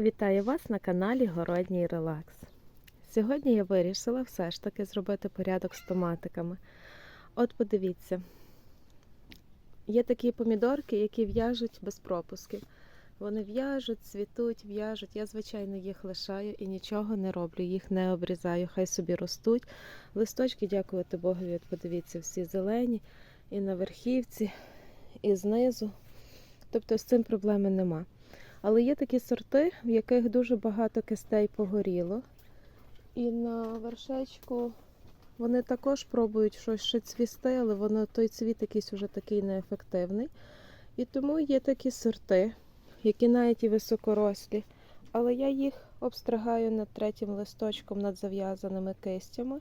Вітаю вас на каналі Городній Релакс. Сьогодні я вирішила все ж таки зробити порядок з томатиками. От подивіться, є такі помідорки, які в'яжуть без пропусків. Вони в'яжуть, цвітуть, в'яжуть. Я, звичайно, їх лишаю і нічого не роблю, їх не обрізаю, хай собі ростуть. Листочки, дякувати Богові, от подивіться, всі зелені, і на верхівці, і знизу. Тобто з цим проблеми нема. Але є такі сорти, в яких дуже багато кистей погоріло. І на вершечку вони також пробують щось ще цвісти, але воно той цвіт якийсь уже такий неефективний. І тому є такі сорти, які навіть і високорослі. Але я їх обстригаю над третім листочком над зав'язаними кистями.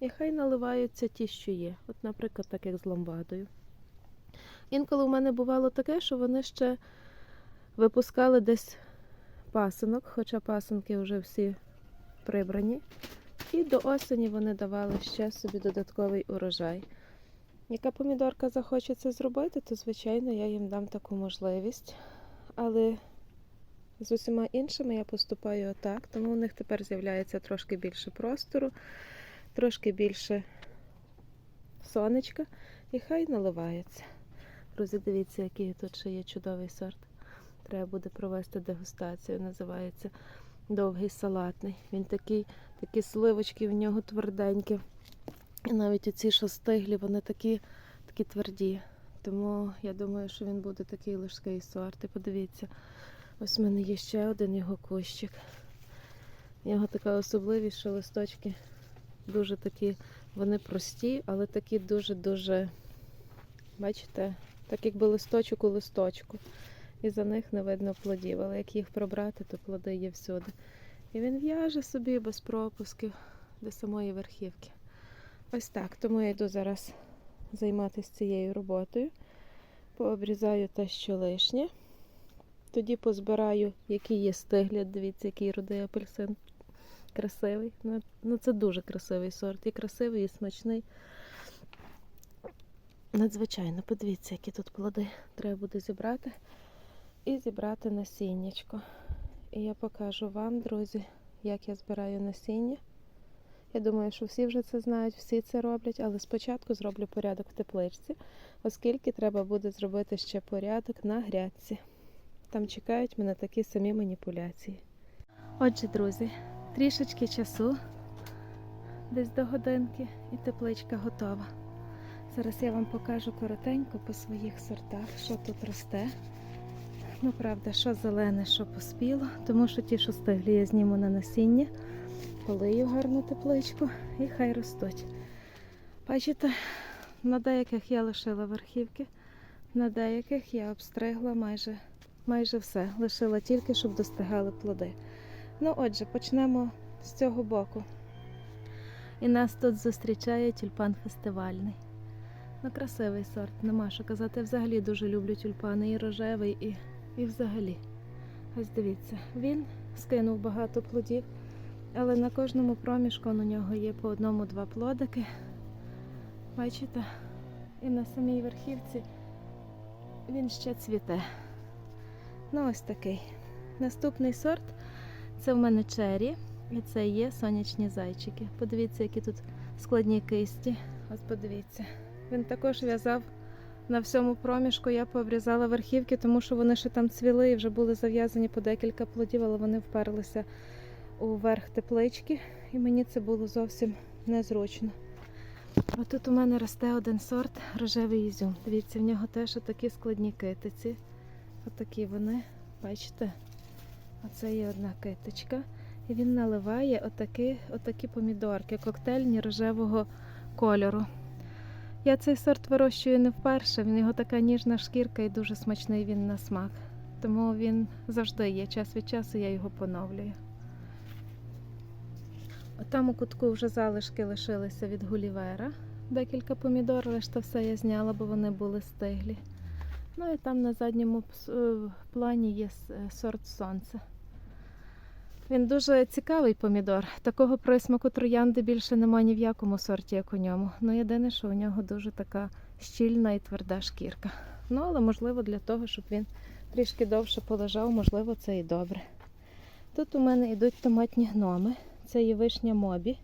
І хай наливаються ті, що є. От, наприклад, так як з ламбадою. Інколи у мене бувало таке, що вони ще випускали десь пасинок, хоча пасинки вже всі прибрані. І до осені вони давали ще собі додатковий урожай. Яка помідорка захоче це зробити, то, звичайно, я їм дам таку можливість. Але з усіма іншими я поступаю отак, тому у них тепер з'являється трошки більше простору, трошки більше сонечка, і хай наливається. Друзі, дивіться, який тут ще є чудовий сорт. Треба буде провести дегустацію. Називається довгий салатний. Він такий, такі сливочки в нього тверденькі. І навіть оці що стиглі, вони такі, такі тверді. Тому я думаю, що він буде такий лужкий сорт. Подивіться, ось в мене є ще один його кущик. Нього така особливість, що листочки дуже такі, вони прості, але такі дуже-дуже, бачите, так якби листочок у листочку і за них не видно плодів. Але як їх пробрати, то плоди є всюди. І він в'яже собі без пропусків до самої верхівки. Ось так. Тому я йду зараз займатися цією роботою. Пообрізаю те, що лишнє. Тоді позбираю, які є стиглі. Дивіться, який рудий апельсин. Красивий. Ну, ну це дуже красивий сорт. І красивий, і смачний. Надзвичайно, подивіться, які тут плоди треба буде зібрати і зібрати насіннячко. І я покажу вам, друзі, як я збираю насіння. Я думаю, що всі вже це знають, всі це роблять, але спочатку зроблю порядок в тепличці, оскільки треба буде зробити ще порядок на грядці. Там чекають мене такі самі маніпуляції. Отже, друзі, трішечки часу, десь до годинки, і тепличка готова. Зараз я вам покажу коротенько по своїх сортах, що тут росте. Ну, правда, що зелене, що поспіло, тому що ті, що стиглі, я зніму на насіння, полию гарну тепличку і хай ростуть. Бачите, на деяких я лишила верхівки, на деяких я обстригла майже, майже все. Лишила тільки, щоб достигали плоди. Ну, отже, почнемо з цього боку. І нас тут зустрічає тюльпан фестивальний. Ну, красивий сорт, нема що казати. Взагалі дуже люблю тюльпани і рожевий, і, і взагалі. Ось дивіться, він скинув багато плодів, але на кожному проміжку у нього є по одному-два плодики. Бачите? І на самій верхівці він ще цвіте. Ну, ось такий. Наступний сорт це в мене чері, і це є сонячні зайчики. Подивіться, які тут складні кисті. Ось подивіться. Він також в'язав на всьому проміжку. Я пообрізала верхівки, тому що вони ще там цвіли і вже були зав'язані по декілька плодів, але вони вперлися у верх теплички, і мені це було зовсім незручно. А тут у мене росте один сорт рожевий ізюм. Дивіться, в нього теж такі складні китиці. Отакі вони, бачите? Оце є одна китичка. І він наливає отакі, отакі помідорки, коктейльні рожевого кольору. Я цей сорт вирощую не вперше, в нього така ніжна шкірка і дуже смачний він на смак. Тому він завжди є. Час від часу я його поновлюю. Там у кутку вже залишки лишилися від гулівера. Декілька помідор, решта все я зняла, бо вони були стиглі. Ну і там на задньому плані є сорт сонце. Він дуже цікавий помідор. Такого присмаку троянди більше немає ні в якому сорті, як у ньому. Ну, єдине, що у нього дуже така щільна і тверда шкірка. Ну, але можливо для того, щоб він трішки довше полежав, можливо, це і добре. Тут у мене йдуть томатні гноми. Це є вишня мобі.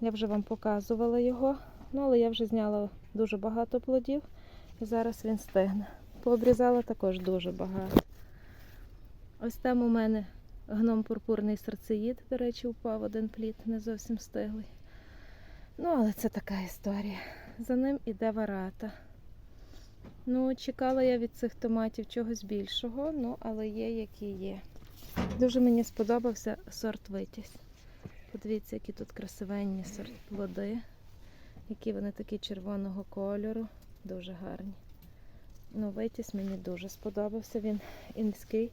Я вже вам показувала його, ну але я вже зняла дуже багато плодів і зараз він стигне. Пообрізала також дуже багато. Ось там у мене гном пурпурний серцеїд, до речі, упав один плід, не зовсім стиглий. Ну, але це така історія. За ним іде варата. Ну, чекала я від цих томатів чогось більшого, ну, але є, які є. Дуже мені сподобався сорт витязь. Подивіться, які тут красивенні сорт плоди, які вони такі червоного кольору, дуже гарні. Ну, витязь мені дуже сподобався. Він і низький,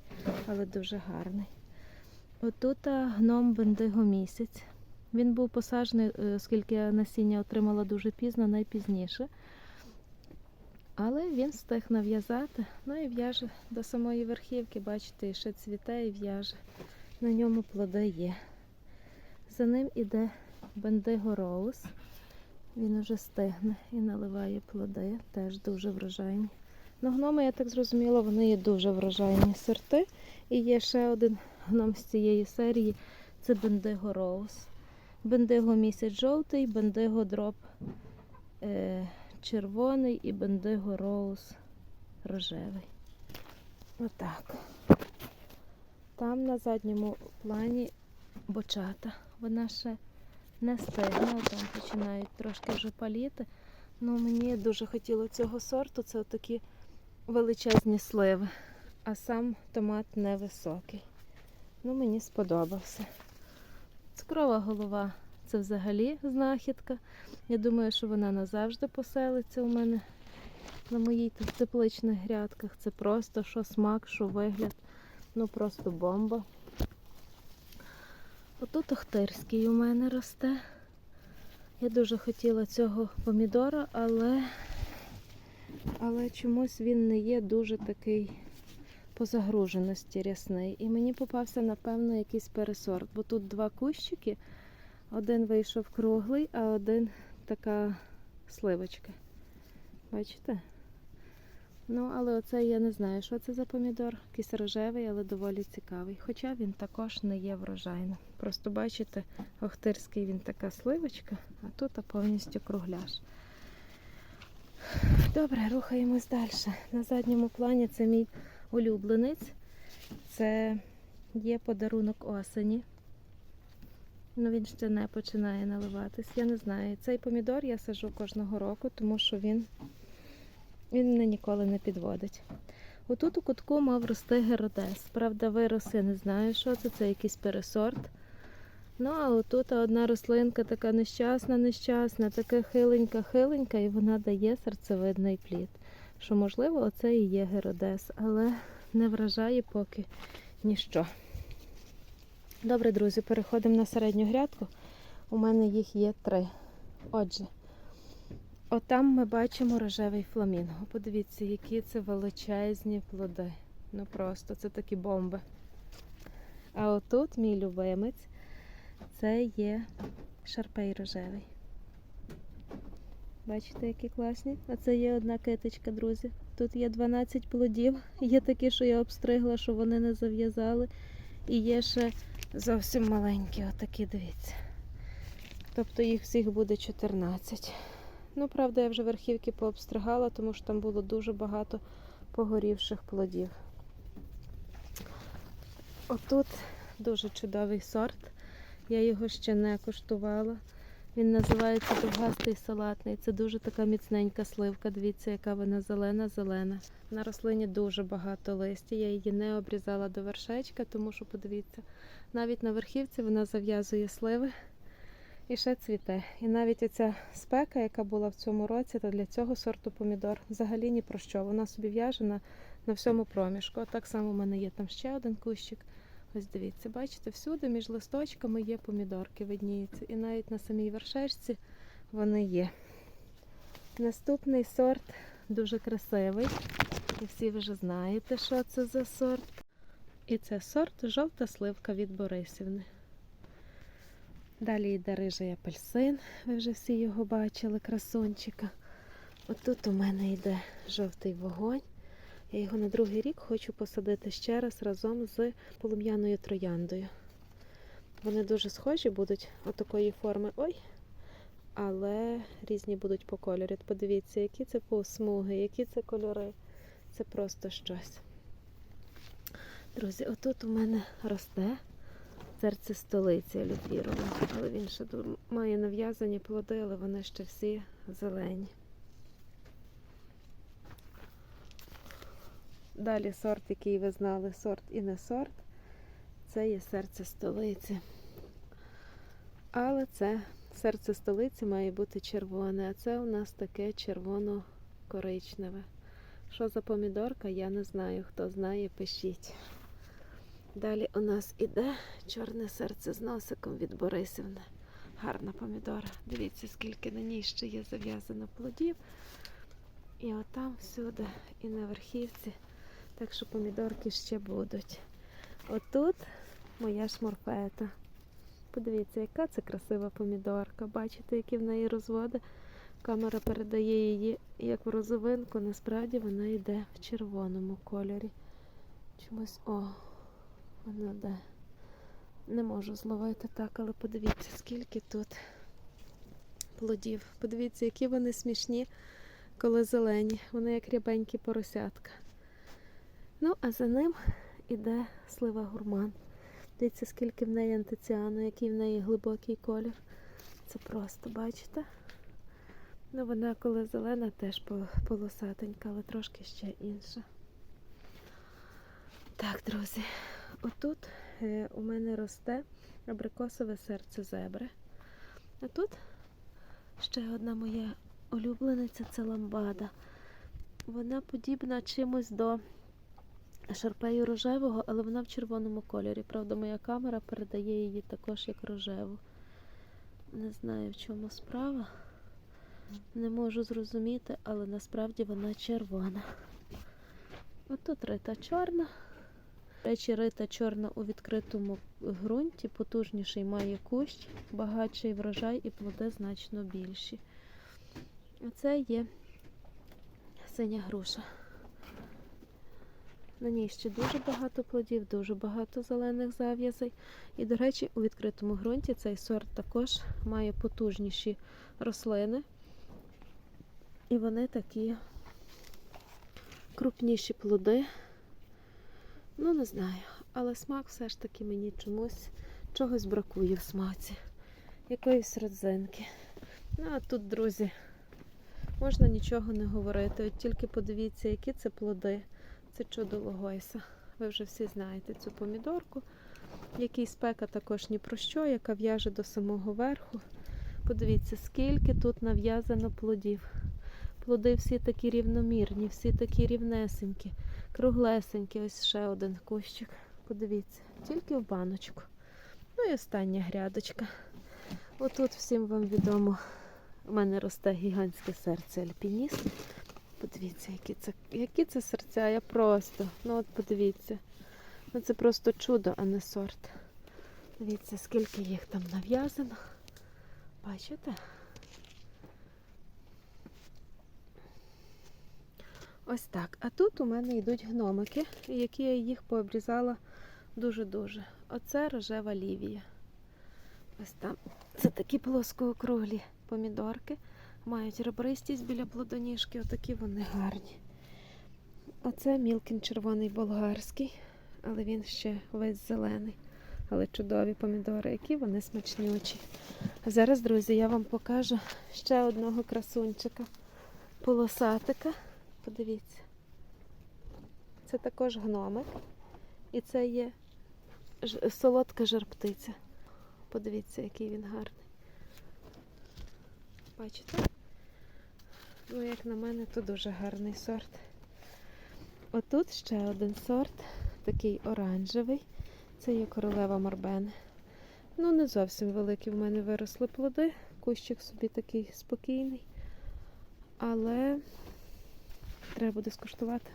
але дуже гарний. Отут гном бендиго місяць. Він був посаджений, е, оскільки я насіння отримала дуже пізно, найпізніше. Але він встиг нав'язати, ну і в'яже до самої верхівки, бачите, ще цвіте і в'яже. На ньому плоди є. За ним іде бендиго роуз. Він уже стигне і наливає плоди, теж дуже врожайні. Ну, гноми, я так зрозуміла, вони є дуже врожайні сорти. І є ще один гном з цієї серії це бендиго роуз. Бендиго місяць жовтий, бендиго дроп е, червоний і бендиго роуз рожевий. Отак. Там на задньому плані бочата. Вона ще не стигне, там починають трошки вже паліти. Ну, мені дуже хотіло цього сорту. Це такі величезні сливи, а сам томат невисокий. Ну, мені сподобався. Цукрова голова це взагалі знахідка. Я думаю, що вона назавжди поселиться у мене на моїй тепличних грядках. Це просто що смак, що вигляд. Ну просто бомба. Отут Охтирський у мене росте. Я дуже хотіла цього помідора, але, але чомусь він не є дуже такий по загруженості рясний. І мені попався, напевно, якийсь пересорт, бо тут два кущики. Один вийшов круглий, а один така сливочка. Бачите? Ну, але оце я не знаю, що це за помідор. Якийсь рожевий, але доволі цікавий. Хоча він також не є врожайним. Просто бачите, Охтирський він така сливочка, а тут повністю кругляш. Добре, рухаємось далі. На задньому плані це мій улюбленець. Це є подарунок осені. Ну, він ще не починає наливатись. Я не знаю. Цей помідор я сажу кожного року, тому що він, він мене ніколи не підводить. Отут у кутку мав рости геродес. Правда, вирос, я не знаю, що це, це якийсь пересорт. Ну, а отут одна рослинка така нещасна, нещасна, така хиленька-хиленька, і вона дає серцевидний плід. Що, можливо, оце і є геродес, але не вражає поки ніщо. Добре, друзі, переходимо на середню грядку. У мене їх є три. Отже, отам ми бачимо рожевий фламінго. Подивіться, які це величезні плоди. Ну просто це такі бомби. А отут мій любимець це є шарпей рожевий. Бачите, які класні? А це є одна китичка, друзі. Тут є 12 плодів. Є такі, що я обстригла, що вони не зав'язали. І є ще зовсім маленькі, отакі, дивіться. Тобто їх всіх буде 14. Ну, правда, я вже верхівки пообстригала, тому що там було дуже багато погорівших плодів. Отут дуже чудовий сорт. Я його ще не куштувала. Він називається довгастий салатний. Це дуже така міцненька сливка. Дивіться, яка вона зелена-зелена. На рослині дуже багато листя. Я її не обрізала до вершечка, тому що, подивіться, навіть на верхівці вона зав'язує сливи і ще цвіте. І навіть оця спека, яка була в цьому році, то для цього сорту помідор взагалі ні про що. Вона собі в'яже на, на всьому проміжку. Так само в мене є там ще один кущик. Ось дивіться, бачите, всюди між листочками є помідорки, видніються. І навіть на самій вершечці вони є. Наступний сорт дуже красивий. І всі вже знаєте, що це за сорт. І це сорт жовта сливка від Борисівни. Далі йде рижий апельсин. Ви вже всі його бачили, красунчика. Отут у мене йде жовтий вогонь. Я його на другий рік хочу посадити ще раз разом з полум'яною трояндою. Вони дуже схожі будуть отакої форми. Ой, але різні будуть по кольорі. Подивіться, які це посмуги, які це кольори. Це просто щось. Друзі, отут у мене росте серце столиці алюпірове. Але він ще має нав'язані плоди, але вони ще всі зелені. Далі сорт, який ви знали, сорт і не сорт. Це є серце столиці. Але це серце столиці має бути червоне, а це у нас таке червоно-коричневе. Що за помідорка, я не знаю. Хто знає, пишіть. Далі у нас іде чорне серце з носиком від Борисівни. Гарна помідора. Дивіться, скільки на ній ще є зав'язано плодів. І отам всюди, і на верхівці. Так що помідорки ще будуть. Отут моя шморфета. Подивіться, яка це красива помідорка. Бачите, які в неї розводи. Камера передає її як в розовинку, насправді вона йде в червоному кольорі. Чомусь, о, вона де. Не можу зловити так, але подивіться, скільки тут плодів. Подивіться, які вони смішні, коли зелені. Вони як рябенькі поросятка. Ну, а за ним іде слива гурман. Дивіться, скільки в неї антиціану, який в неї глибокий колір. Це просто, бачите? Ну, вона коли зелена, теж полосатенька, але трошки ще інша. Так, друзі, отут е, у мене росте абрикосове серце зебри. А тут ще одна моя улюблениця це ламбада. Вона подібна чимось до шарпею рожевого, але вона в червоному кольорі. Правда, моя камера передає її також як рожеву. Не знаю, в чому справа. Не можу зрозуміти, але насправді вона червона. Отут рита чорна. До речі, рита чорна у відкритому ґрунті, потужніший має кущ, багатший врожай і плоди значно більші. Оце є синя груша. На ній ще дуже багато плодів, дуже багато зелених зав'язей. І, до речі, у відкритому ґрунті цей сорт також має потужніші рослини. І вони такі крупніші плоди. Ну, не знаю, але смак все ж таки мені чомусь чогось бракує в смаці. Якоїсь родзинки. Ну, а тут, друзі, можна нічого не говорити. От тільки подивіться, які це плоди. Це чудо логойса. Ви вже всі знаєте цю помідорку. Який спека також ні про що, яка в'яже до самого верху. Подивіться, скільки тут нав'язано плодів. Плоди всі такі рівномірні, всі такі рівнесенькі, круглесенькі. Ось ще один кущик. Подивіться, тільки в баночку. Ну і остання грядочка. Отут всім вам відомо, у мене росте гігантське серце альпініст. Подивіться, які це, які це серця. Я просто, ну от подивіться. Ну це просто чудо, а не сорт. Дивіться, скільки їх там нав'язано. Бачите? Ось так. А тут у мене йдуть гномики, які я їх пообрізала дуже-дуже. Оце рожева лівія. Ось там. Це такі плоскоокруглі помідорки. Мають ребристість біля плодоніжки, отакі вони гарні. Оце мілкін червоний болгарський, але він ще весь зелений. Але чудові помідори, які вони смачнючі. А зараз, друзі, я вам покажу ще одного красунчика полосатика. Подивіться. Це також гномик. І це є солодка жарптиця. Подивіться, який він гарний. Бачите? Ну, як на мене, то дуже гарний сорт. Отут ще один сорт, такий оранжевий. Це є королева Марбен. Ну, не зовсім великі в мене виросли плоди. Кущик собі такий спокійний. Але треба буде скуштувати.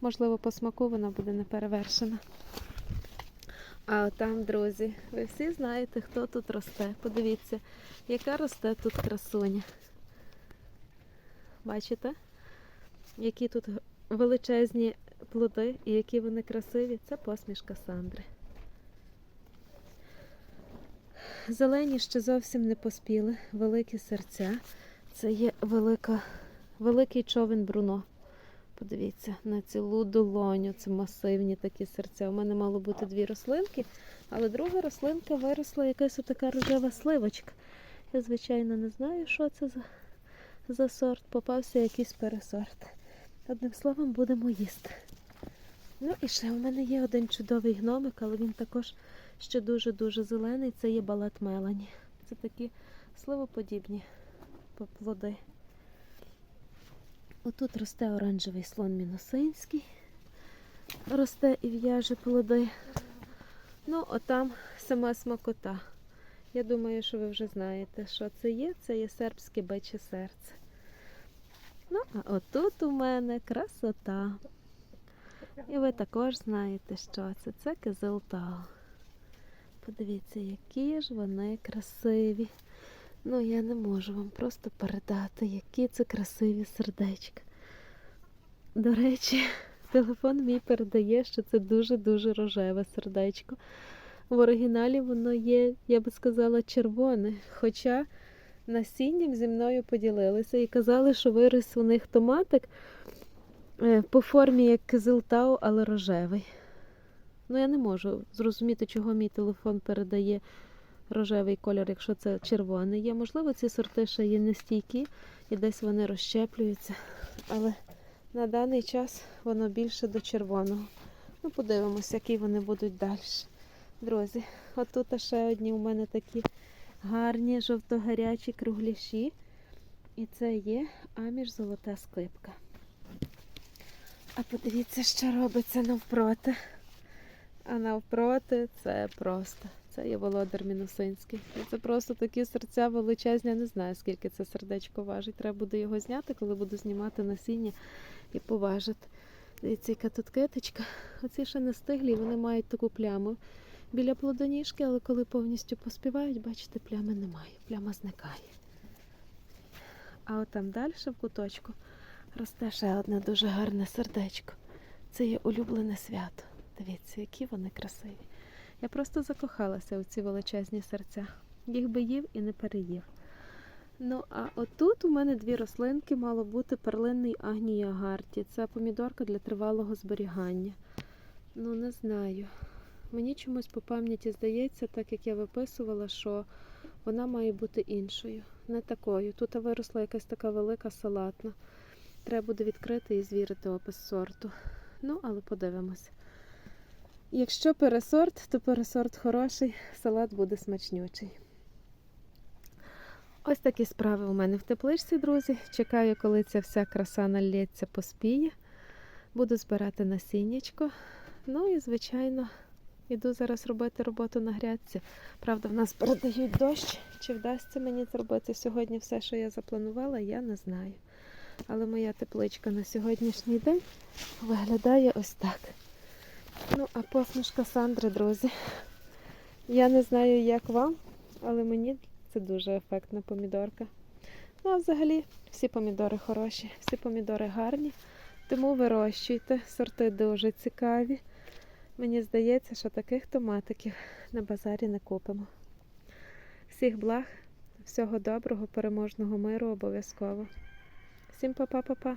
Можливо, по смаку вона буде не перевершена. А там, друзі, ви всі знаєте, хто тут росте. Подивіться, яка росте тут красуня. Бачите? Які тут величезні плоди і які вони красиві, це посмішка Сандри. Зелені ще зовсім не поспіли, великі серця. Це є велика, великий човен Бруно. Подивіться, на цілу долоню. Це масивні такі серця. У мене мало бути дві рослинки, але друга рослинка виросла якась така рожева сливочка. Я, звичайно, не знаю, що це за, за сорт. Попався якийсь пересорт. Одним словом, будемо їсти. Ну і ще у мене є один чудовий гномик, але він також ще дуже-дуже зелений. Це є балат Мелані. Це такі сливоподібні плоди. Отут росте оранжевий слон мінусинський, росте і в'яже плоди. Ну, отам сама смакота. Я думаю, що ви вже знаєте, що це є. Це є сербське биче серце. Ну, а отут у мене красота. І ви також знаєте, що це. Це кизилтау. Подивіться, які ж вони красиві. Ну, я не можу вам просто передати, які це красиві сердечка. До речі, телефон мій передає, що це дуже-дуже рожеве сердечко. В оригіналі воно є, я би сказала, червоне. Хоча насінням зі мною поділилися і казали, що виріс у них томатик е, по формі як кизилтау, але рожевий. Ну, я не можу зрозуміти, чого мій телефон передає рожевий кольор, якщо це червоний є. Можливо, ці сорти ще є нестійкі і десь вони розщеплюються. Але на даний час воно більше до червоного. Ну, подивимося, які вони будуть далі. Друзі, отут ще одні у мене такі гарні жовто-гарячі кругляші. І це є аміж золота скипка. А подивіться, що робиться навпроти. А навпроти це просто. Це є володар Мінусинський. Це просто такі серця величезні. Я не знаю, скільки це сердечко важить. Треба буде його зняти, коли буду знімати насіння і поважити. Дивіться, яка тут киточка. Оці ще не стиглі, вони мають таку пляму біля плодоніжки, але коли повністю поспівають, бачите, плями немає. Пляма зникає. А от там далі в куточку росте ще одне дуже гарне сердечко. Це є улюблене свято. Дивіться, які вони красиві. Я просто закохалася у ці величезні серця. Їх би їв і не переїв. Ну, а отут у мене дві рослинки мало бути перлинний агнія гарті. Це помідорка для тривалого зберігання. Ну, не знаю. Мені чомусь по пам'яті здається, так як я виписувала, що вона має бути іншою, не такою. Тут виросла якась така велика салатна. Треба буде відкрити і звірити опис сорту. Ну, але подивимося. Якщо пересорт, то пересорт хороший, салат буде смачнючий. Ось такі справи у мене в тепличці, друзі. Чекаю, коли ця вся краса налється, поспіє. Буду збирати насіннячко. Ну і, звичайно, іду зараз робити роботу на грядці. Правда, в нас передають дощ. Чи вдасться мені зробити сьогодні все, що я запланувала, я не знаю. Але моя тепличка на сьогоднішній день виглядає ось так. Ну, а посмішка Сандри, друзі. Я не знаю, як вам, але мені це дуже ефектна помідорка. Ну, а взагалі, всі помідори хороші, всі помідори гарні. Тому вирощуйте, сорти дуже цікаві. Мені здається, що таких томатиків на базарі не купимо. Всіх благ, всього доброго, переможного миру обов'язково. Всім па-па-па-па.